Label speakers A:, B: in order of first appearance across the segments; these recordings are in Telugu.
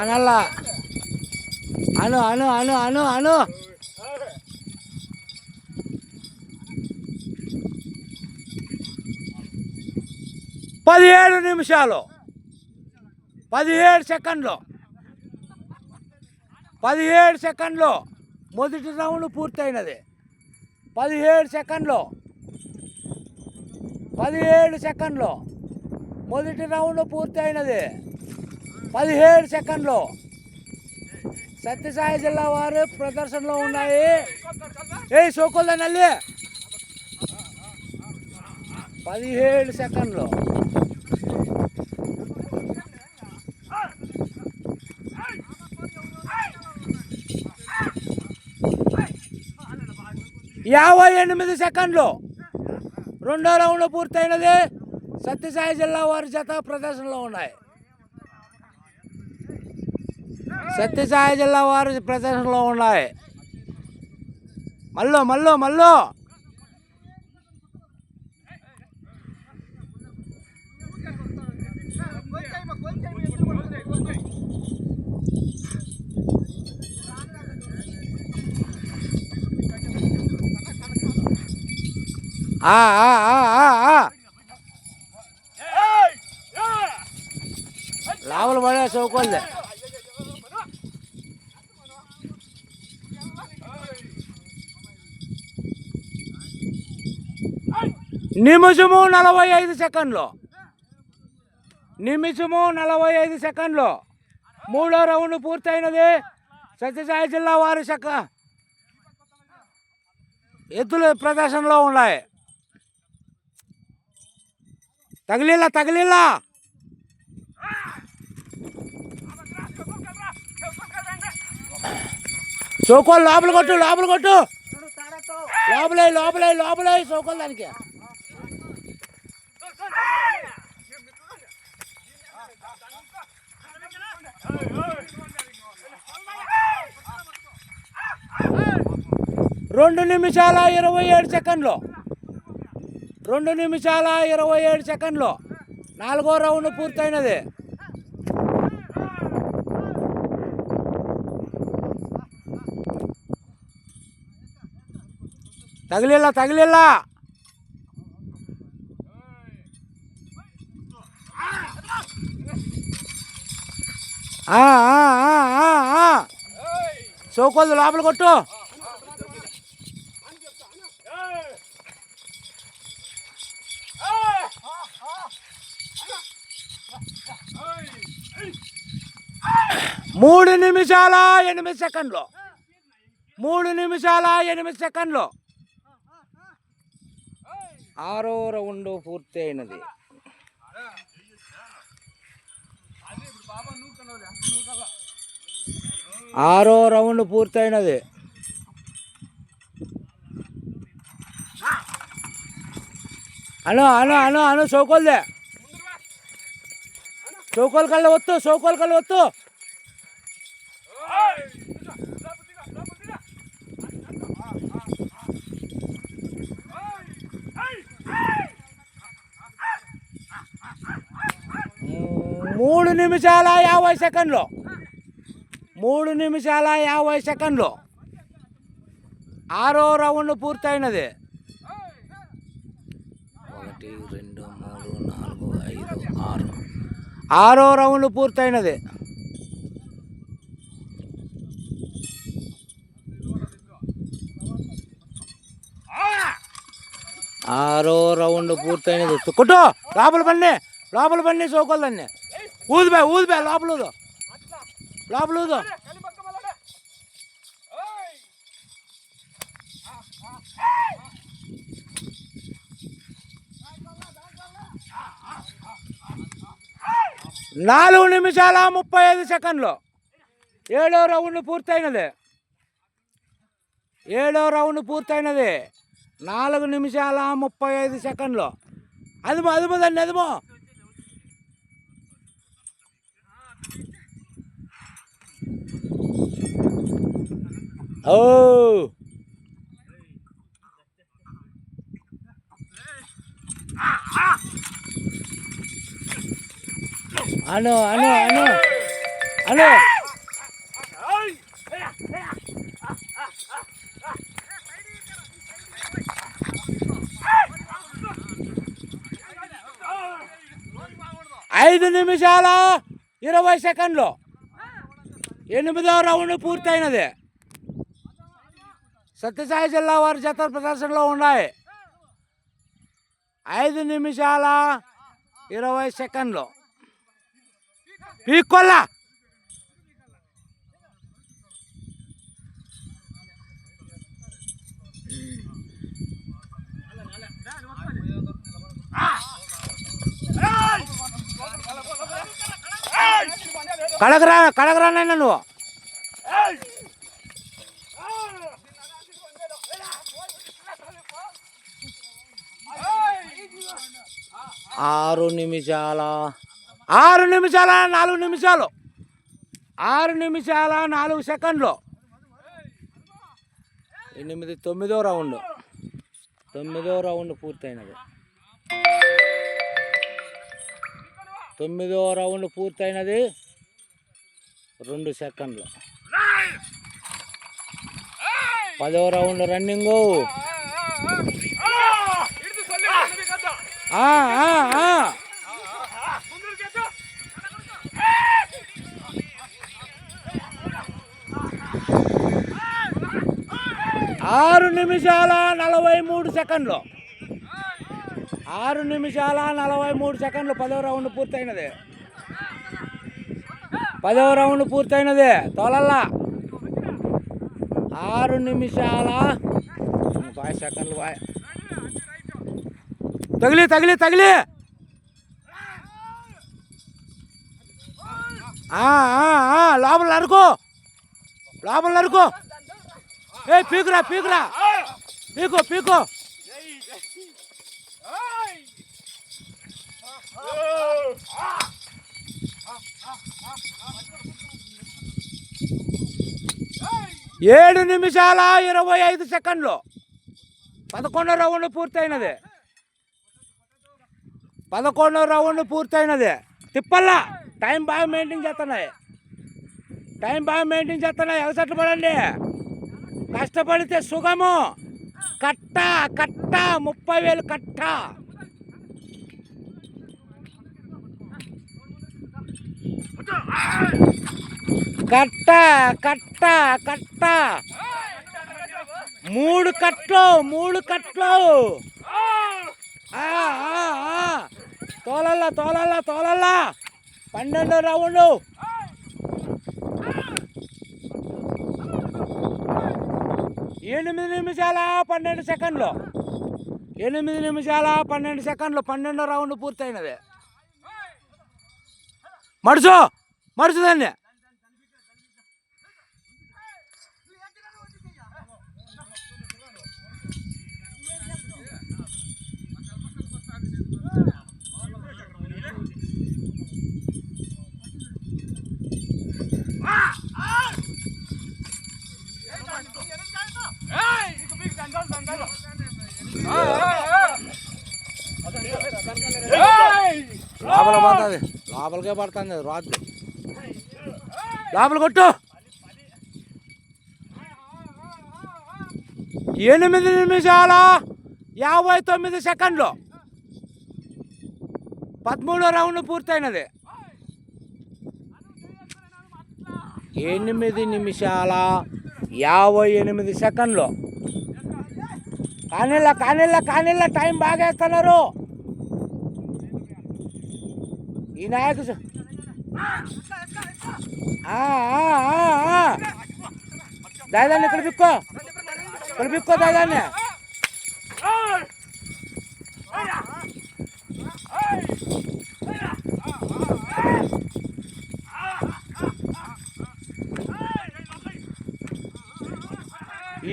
A: అనల్ల అను అను అను అను అను. పదిహేడు నిమిషాలు. పదిహేడు సెకండ్లు. పదిహేడు సెకండ్లు. మొదటి రౌండ్ పూర్తయినది. పదిహేడు సెకండ్లు. పదిహేడు సెకండ్లు. మొదటి రౌండ్ పూర్తయినది. పదిహేడు సెకండ్లు. సత్యసాయి జిల్లా వారు ప్రదర్శనలో ఉన్నాయి. ఏ సోకొల్దా నల్లి? పదిహేడు సెకండ్లు. యాభై ఎనిమిది సెకండ్లు. రెండో రౌండ్ పూర్తయినది. సత్యసాయి జిల్లా వారి జత ప్రదర్శనలో ఉన్నాయి సత్యసాయి జిల్లా వారి ప్రదర్శనలో ఉన్నాయి మల్లో మల్లో మల్లో ఆ, ఆ, ఆ, ఆ, ఆ. లోపల పడే చౌకోలే. నిమిషము నలభై ఐదు సెకండ్లు. నిమిషము నలభై ఐదు సెకండ్లు. మూడో రౌండ్ పూర్తయినది. సత్యసాయి జిల్లా వారి శాఖ. ఎద్దులు ప్రదర్శనలో ఉన్నాయి. తగిలిలా తగిలిలా చౌకోలు లోపల కొట్టు లోపల కొట్టు. లోపలే లోపలే లోపలే చౌకోలు దానికి. రెండు నిమిషాల ఇరవై ఏడు సెకండ్లు. రెండు నిమిషాల ఇరవై ఏడు సెకండ్లు. నాలుగో రౌండ్ పూర్తయినది. తగిలిలా తగిలిలా. చౌకోదు లోపల కొట్టు. మూడు నిమిషాల ఎనిమిది సెకండ్లు. మూడు నిమిషాల ఎనిమిది సెకండ్లు. ఆరో రౌండ్ పూర్తి అయినది. ఆరో రౌండ్ పూర్తయినది అను అను అను అను చౌకోల్దే చౌకోల్ కళ్ళు వత్తు చౌకోల్ కళ్ళు వత్తు మూడు నిమిషాల యాభై సెకండ్లు. మూడు నిమిషాల యాభై సెకండ్లు. ఆరో రౌండ్ పూర్తయినది. ఒకటి రెండు మూడు నాలుగు ఐదు ఆరు. ఆరో రౌండ్ పూర్తయినది. ఆరో రౌండ్ పూర్తయినది. కొట్టు! లోపల పని లోపల పని చౌకోలదాన్ని ఊదిపా ఊదిపా లోపల ఊదు లోపల ఊదు నాలుగు నిమిషాల ముప్పై ఐదు సెకండ్లు. ఏడో రౌండ్ పూర్తయినది. ఏడో రౌండ్ పూర్తయినది. నాలుగు నిమిషాల ముప్పై ఐదు సెకండ్లు. అదుమో అదుమో దాన్ని అదుమో. ఓ అను అను అను అను ఐదు నిమిషాల ఇరవై సెకండ్లు ఎనిమిదవ రౌండ్ పూర్తయినది సత్యసాయి జిల్లా వారి జత ప్రదర్శనలో ఉన్నాయి ఐదు నిమిషాల ఇరవై సెకండ్లు పీక్కొల్లా కడగరా కడగరానైనా నువ్వు ఆరు నిమిషాల. ఆరు నిమిషాల నాలుగు నిమిషాలు. ఆరు నిమిషాల నాలుగు సెకండ్లు. ఎనిమిది తొమ్మిదో రౌండ్. తొమ్మిదో రౌండ్ పూర్తయినది. తొమ్మిదో రౌండ్ పూర్తయినది. రెండు సెకండ్లు. పదో రౌండ్ రన్నింగు ఆ, ఆ, ఆ. ఆరు నిమిషాల నలభై మూడు సెకండ్లు. ఆరు నిమిషాల నలభై మూడు సెకండ్లు. పదో రౌండ్ పూర్తయినది. పదవ రౌండ్ పూర్తయినది. తోలల్లా. ఆరు నిమిషాల బాయ్ సెకండ్లు బాయ్. తగిలి తగిలి తగిలి. లోపల నరుకు. లోపల నరుకు. ఏ పీకురా పీకురా. పీకు పీకు. ఏడు నిమిషాల ఇరవై ఐదు సెకండ్లు. పదకొండు రౌండ్ పూర్తయినది. పదకొండో రౌండ్ పూర్తయినది. తిప్పల్లా. టైం బాగా మెయింటైన్ చేస్తున్నాయి. టైం బాగా మెయింటైన్ చేస్తున్నాయి. ఎగసట్లు పడండి. కష్టపడితే సుగము కట్ట కట్ట. ముప్పై వేలు కట్ట. కట్ట కట్ట కట్ట. మూడు కట్లు మూడు కట్లు. తోలల్లా తోలల్లా తోలల్లా. పన్నెండు రౌండ్. ఎనిమిది నిమిషాల పన్నెండు సెకండ్లు? ఎనిమిది నిమిషాల పన్నెండు సెకండ్లు? పన్నెండో రౌండ్ పూర్తయినది. మడుచు మడుచు దాన్ని. లోపలికే పడుతుంది రాత్రి. లోపల కొట్టు. ఎనిమిది నిమిషాల యాభై తొమ్మిది సెకండ్లు. పదమూడో రౌండ్ పూర్తయినది. ఎనిమిది నిమిషాల యాభై ఎనిమిది సెకండ్లు. కానీళ్ళ కానీళ్ళ కానీళ్ళ టైం బాగా వేస్తున్నారు ఈ నాయకు దాదాన్ని ఇక్కడ పిక్కో ఇక్కడ పిక్కో దాదాన్ని.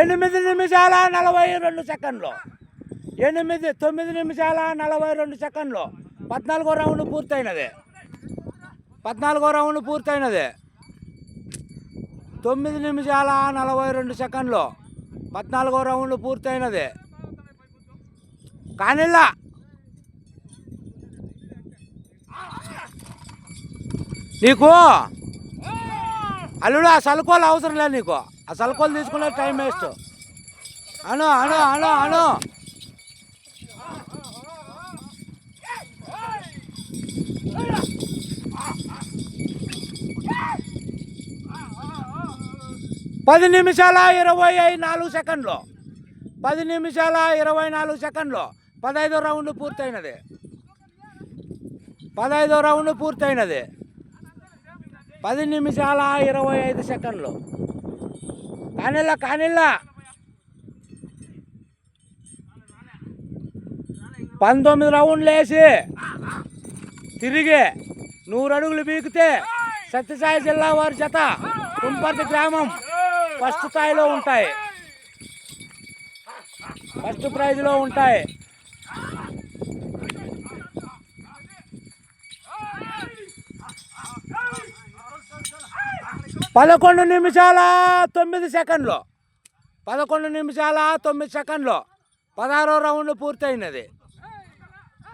A: ఎనిమిది నిమిషాల నలభై రెండు సెకండ్లు. ఎనిమిది తొమ్మిది నిమిషాల నలభై రెండు సెకండ్లు. పద్నాలుగో రౌండ్ పూర్తయినది. పద్నాలుగో రౌండ్ పూర్తయినది. తొమ్మిది నిమిషాల నలభై రెండు సెకండ్లు. పద్నాలుగో రౌండ్ పూర్తయినది. కానిల్లా. నీకు? అల్లుడు ఆ సలుకోలు అవసరం లేదు నీకు. ఆ సలుకోలు తీసుకునే టైం వేస్ట్. అను అను అను అను. పది నిమిషాల ఇరవై ఐదు నాలుగు సెకండ్లు. పది నిమిషాల ఇరవై నాలుగు సెకండ్లు. పదహైదో రౌండ్ పూర్తయినది. పదహైదో రౌండ్ పూర్తయినది. పది నిమిషాల ఇరవై ఐదు సెకండ్లు. కానిల్లా కానిల్లా. పంతొమ్మిది రౌండ్లు వేసి తిరిగి నూరు అడుగులు బీకితే సత్యసాయి జిల్లా వారి జత కుంపర్తి గ్రామం ఫస్ట్ స్థాయిలో ఉంటాయి. ఫస్ట్ ప్రైజ్లో ఉంటాయి. పదకొండు నిమిషాల తొమ్మిది సెకండ్లు. పదకొండు నిమిషాల తొమ్మిది సెకండ్లు. పదహారో రౌండ్ పూర్తయినది.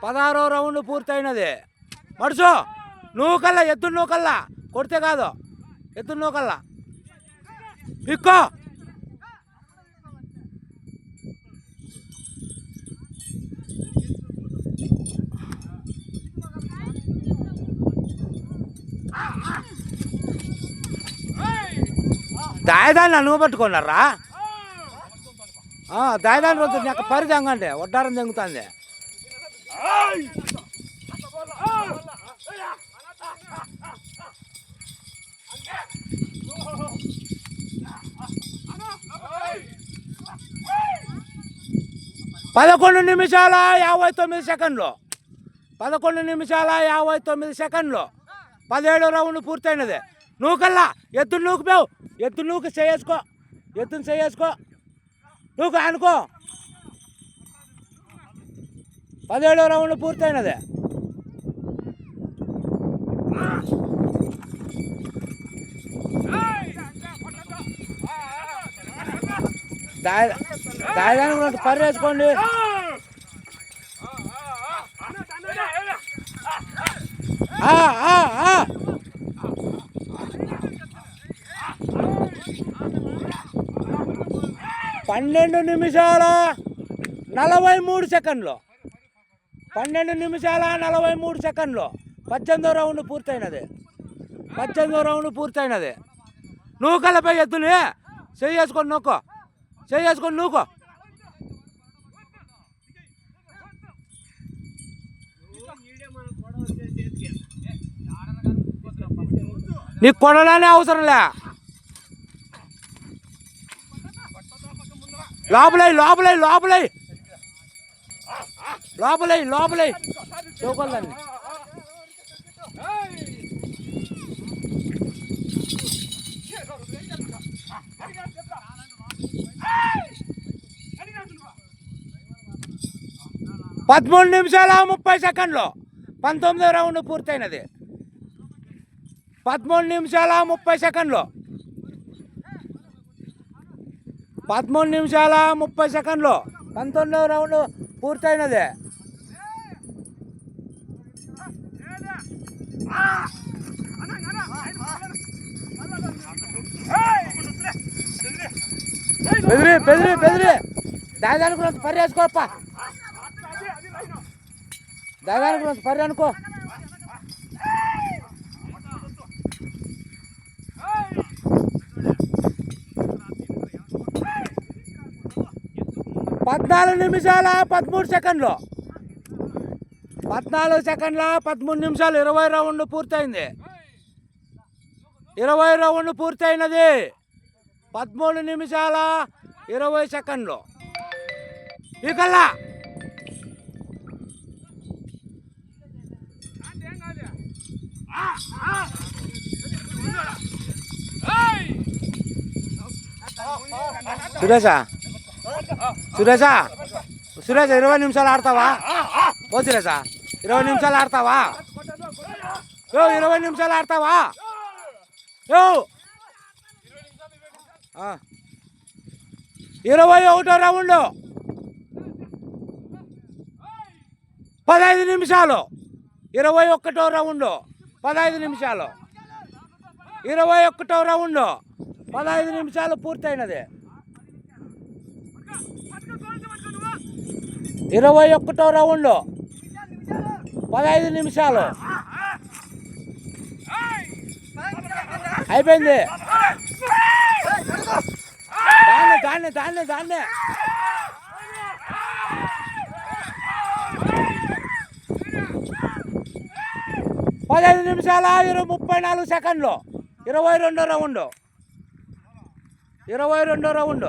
A: పదహారో రౌండ్ పూర్తయినది. మడుచు నువ్వు కల్లా ఎత్తు నువ్వు కల్లా కొడితే కాదు. ఎత్తు నువ్వు కల్లా ఇక్కో దాయదాన్ని నువ్వు పట్టుకున్నారా? దాయదాన్ని రోజు నాకు పరి తెంగండి వడ్డారం తెంగుతుంది. పదకొండు నిమిషాల యాభై తొమ్మిది సెకండ్లు. పదకొండు నిమిషాల యాభై తొమ్మిది సెకండ్లు. పదిహేడు రౌండ్ పూర్తయినది. నువ్వు కల్లా ఎత్తు నూకుపోవు ఎత్తు నూకు చేసుకో ఎత్తుని చేసుకో నూకు అనుకో పదిహేడు రౌండ్ పూర్తయినది. దాదాపు కొంత పని వేసుకోండి. పన్నెండు నిమిషాల నలభై మూడు సెకండ్లు. పన్నెండు నిమిషాల నలభై మూడు సెకండ్లు. పద్దెనిమిదో రౌండ్ పూర్తయినది. పద్దెనిమిదో రౌండ్ పూర్తయినది. నువ్వు కలపై ఎత్తుని చేసుకొని నొక్కో చేసుకొని నూకో. నీకు కొనడానే అవసరం లే లోపలై లోపలై. లోపలై లోపలై. లోపలై చూకోలేదండి పదమూడు నిమిషాల ముప్పై సెకండ్లు. పంతొమ్మిదో రౌండ్ పూర్తయినది. పదమూడు నిమిషాల ముప్పై సెకండ్లు. పదమూడు నిమిషాల ముప్పై సెకండ్లు. పంతొమ్మిదో రౌండ్ పూర్తయినది. బెదిరి బెదిరి బెదిరి. దాదానికి పర్యాసుకోప్ప పరి వేసుకోప్ప అనుకో. పద్నాలుగు నిమిషాల పదమూడు సెకండ్లు. పద్నాలుగు సెకండ్ల పదమూడు నిమిషాలు ఇరవై రౌండ్ పూర్తయింది. ఇరవై రౌండ్ పూర్తయినది. పదమూడు నిమిషాల ఇరవై సెకండ్లు. ఇకల్లా. సురేషా? సురేషా? సురేష్ ఇరవై నిమిషాలు ఆడతావా? ఓ సురేష ఇరవై నిమిషాలు ఆడతావా? యో ఇరవై నిమిషాలు ఆడతావా? యో! ఇరవై ఒకటో రౌండ్. పదహైదు నిమిషాలు. ఇరవై ఒకటో రౌండ్. పదహైదు నిమిషాలు. ఇరవై ఒకటో రౌండ్. పదహైదు నిమిషాలు పూర్తయినది. ఇరవై ఒకటో రౌండ్. పదహైదు నిమిషాలు. అయిపోయింది. దాన్నే దాన్నే దాన్ని దాన్నే. పదహైదు నిమిషాల? ఇరవై ముప్పై నాలుగు సెకండ్లు. ఇరవై రెండో రౌండ్. ఇరవై రెండో రౌండ్.